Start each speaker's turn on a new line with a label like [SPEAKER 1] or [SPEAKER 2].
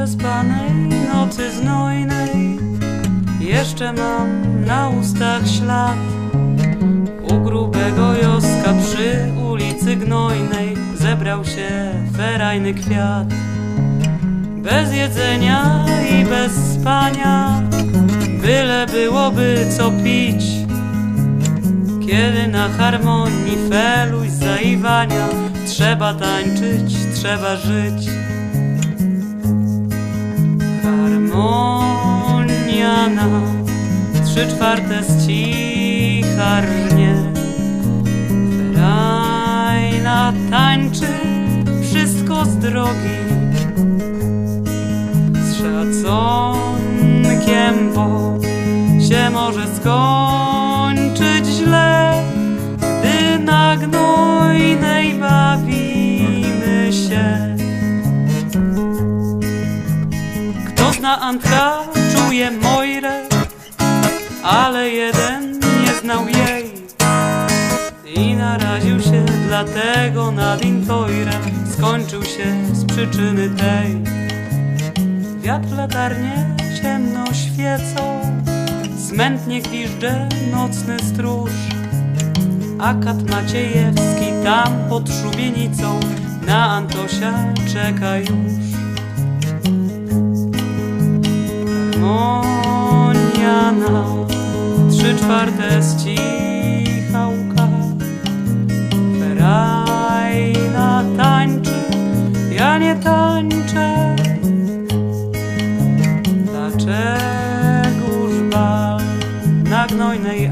[SPEAKER 1] przespanej nocy znojnej. Jeszcze mam na ustach ślad U grubego Joska przy ulicy Gnojnej. Zebrał się ferajny kwiat. Bez jedzenia i bez spania Byle byłoby co pić. Kiedy na harmonii feluś zaiwania Trzeba tańczyć, trzeba żyć Harmonia na trzy czwarte ścicha rżnie Ferajna tańczy wszystko z drogi. Z szacunkiem, bo się może skończyć Kto zna Antka, czuje Mojrę Ale jeden nie znał jej. I naraził się dlatego nad intoirem. Skończył się z przyczyny tej. Wiatr latarnie ciemno świecą Smętnie gwiżdże nocny stróż. Akat Maciejewski tam pod szubienicą Na Antosia czeka już Harmonia na trzy czwarte ścichałka Ferajna tańczy, ja nie tańczę. Dlaczegoż bal na gnojnej